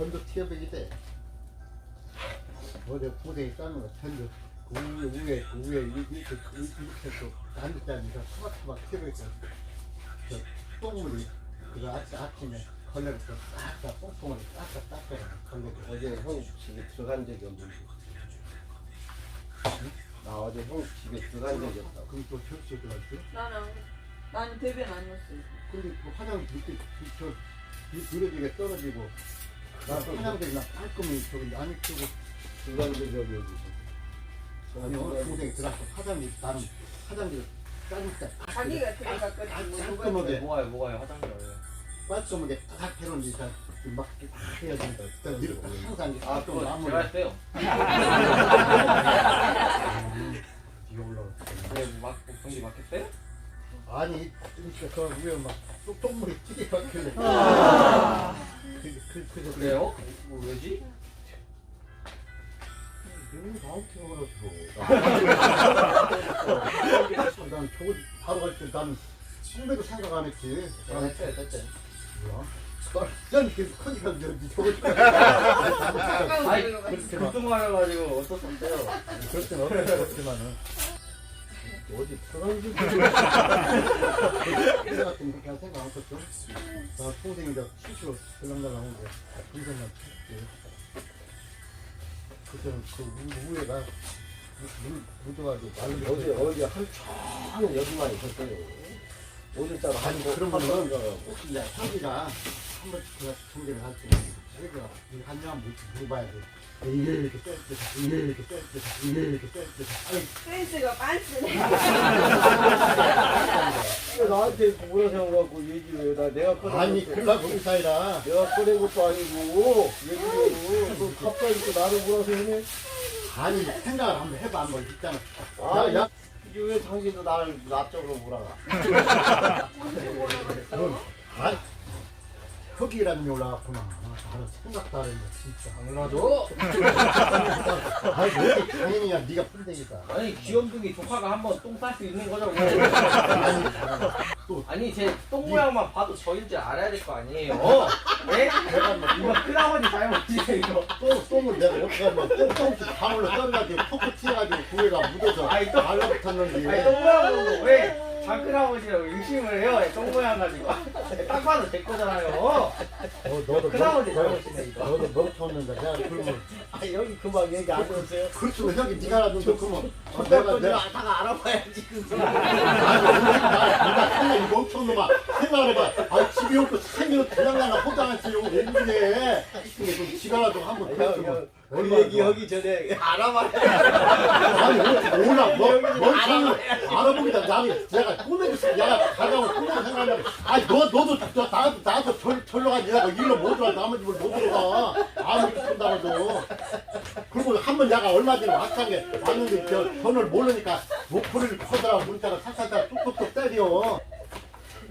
편도 튀어배기 돼. 어제 고생이 싸는 거 편도 그 위에 위에 그 위에 이렇게 이렇게 해서 단지짜리가 토박토박 튀어배기 저 똥물이 그거 아침 아침에 걸레부터 싹다 똥통을 싹다 닦아요. 걸레 어제 형 집에 들어간 적이 없는데. 나 어제 형 집에 들어간 적이 없다고. 그럼 또 절수에 들어갔죠? 나는 나는 대변 안 넣었어요. 근데 그 화장 이렇게 저 느려지게 떨어지고 나 화장들이 나 깔끔히 저기 안 입히고 들어간 적이 없는데. 아니 어느 동생이 들어가서 화장이 나는 짜줄 때 자기가 들어갔거든. 뭐 깔끔하게 뭐가요 뭐가요 화장실 깔끔하게 딱 해놓은 이상 막 해야 된다. 이렇게 항상 이렇게 아 그거 제가 했어요 뒤에 올라가. 그래 막 경기 맞겠어요? 아니 그러니까 그 위에 막 똥- 똥물이 튀게 박힐래. 그, 그, 그래서 그래요? 뭐 왜지? 너무 나한테 난 저거 바로 갈 때 나는 성대도 생각 안 했지. 제가 했어요 됐죠 뭐야? 난 계속 커니까 저거 아이 어쩔 수 없어요 그렇진 없지만은 어디 줄 그때 같은 그렇게 할 생각 안 했었죠. 나 동생이 저 수시로 들랑달랑한데 동생만 쳤지. 그때는 그 우- 우에가 물 묻어가지고 말로 어제 어제 한참 여기만 있었어요. 오늘따라 아니 그러면은 한 번- 혹시 이제 형기가 한 번씩 그가 정리를 할 때, 자기가 한명 물어봐야 돼. 이게 이렇게 셀 때, 이게 이렇게 셀 때, 이게 이렇게. 아니 센스가 빤스네. 왜 나한테 뭐라 생각하고 얘기를 해? 나 내가 꺼낸 아니 그가 그 사이라. 내가 꺼낸 것도 아니고 얘기를 너 갑자기 또 나를 뭐라 생각해? 아니 생각을 한번 해봐 한번 있잖아. 아, 야, 야, 이게 왜 당신도 나를 나 쪽으로 몰아가? 넌 아, 흑이라는 게 올라갔구나. 나는 생각도 안 했네 진짜. 당연하죠 아니 왜 이렇게 당연히야 네가 푼대기다. 아니 귀염둥이 조카가 한번 똥 쌀 수 있는 뭐. 아니 또 아니 제 똥 모양만 봐도 저인 줄 알아야 될 거 아니에요 예? 내가 뭐 이거 큰아버지 잘못이에요 이거 또 똥을 내가 이렇게 하면 똥똥 방울로 떠가지고 톡톡 튀어가지고 구애가 묻어서 아니, 또- 말라붙었는데. 아니 똥 모양 보고 왜 장큰아버지라고 의심을 해요 똥 모양 가지고 딱 봐도 제 거잖아요 어, 너도 큰아버지 멍- 잘못이네 이거 너도 멍청는다. 내가 그러면 아 여기 그만 얘기 안 들었어요? 그렇죠 형이 네가 알아도 그러면 어, 내가 내가 내가 다가 알아봐야지. 아니 내가 생각 이 멍청놈아 생각해봐. 아 집에 오고 생일을 그냥가나 포장하지 왜 그래? 이게 좀 지가라도 한번 그랬으면 그 얼마나 얘기 좋아. 하기 전에 알아봐야 아니 뭐, 몰라? 뭐 멍청이 알아보기다. 나는 내가 꿈에도 내가 가다가 꿈에도 생각하면 아니 너 너도 너 나도 나도 절 절로 가지 내가 일로 못 들어가 나머지 못 들어가? 아무리 쓴다고 해도. 그리고 한 번 내가 얼마 전에 학창에 왔는데 저 번호를 모르니까 목소리를 커더라 문자가 살살살 뚝뚝뚝 때려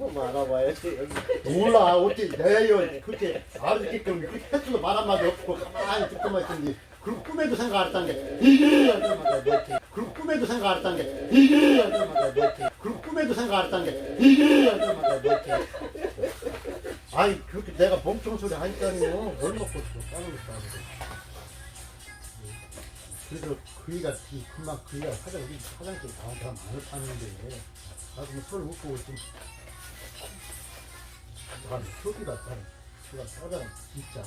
알아봐야지. 여기. 몰라. 어떻게 내요. 그렇게 알아듣게끔 그렇게 했어도 말 한마디 없고 가만히 듣고만 있던지 그리고 꿈에도 생각 안 했다는 게 이게 그리고 꿈에도 생각 안 했다는 게 이게 그리고 꿈에도 생각 안 했다는 게 이게 아니 그렇게 내가 멍청 소리 하니까요 뭘 먹고 또 것도 아니고 그래서 그이가 이 금방 그이가 화장 우리 화장실 나한테 많이 파는데 나도 뭐 손을 묶고 좀 난 소비가 나는 제가 사장 진짜